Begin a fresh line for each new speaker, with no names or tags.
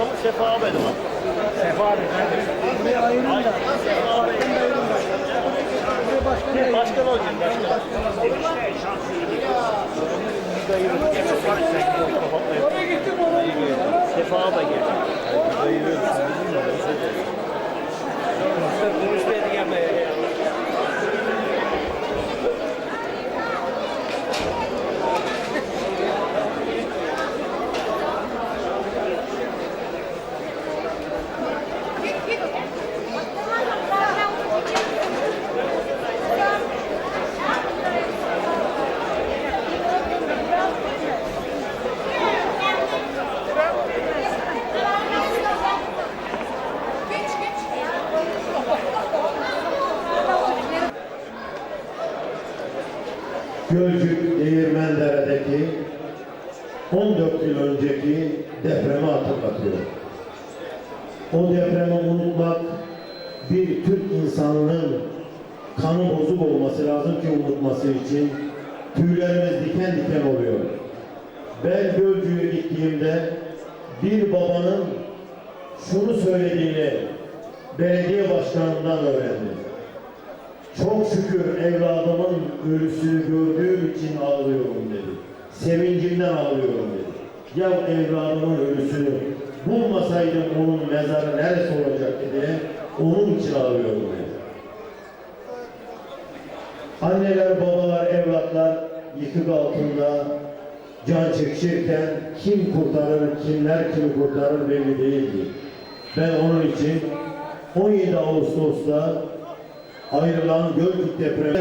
Ama Sefa abi de var. Sefa abi. Buraya ayırın da. Sefa abi.
Başkan Başkan olacak. Başkan.
İşte şansı.
Sefa abi geldi. Sefa abi geldi.
Gölcük Değirmendere'deki 14 yıl önceki depremi hatırlatıyor. O depremi unutmak bir Türk insanının kanı bozuk olması lazım ki unutması için tüylerimiz diken diken oluyor. Ben Gölcük'e gittiğimde bir babanın şunu söylediğini belediye başkanından öğrendim. Çok şükür evladımın ölüsünü gördüğüm için ağlıyorum dedi. Sevincimden ağlıyorum dedi. Ya evladımın ölüsünü bulmasaydım onun mezarı neresi olacaktı diye onun için ağlıyorum dedi. Anneler, babalar, evlatlar yıkık altında can çekişirken kim kurtarır, kimler kimi kurtarır belli değildi. Ben onun için 17 Ağustos'ta ayrılan Gölcük depremi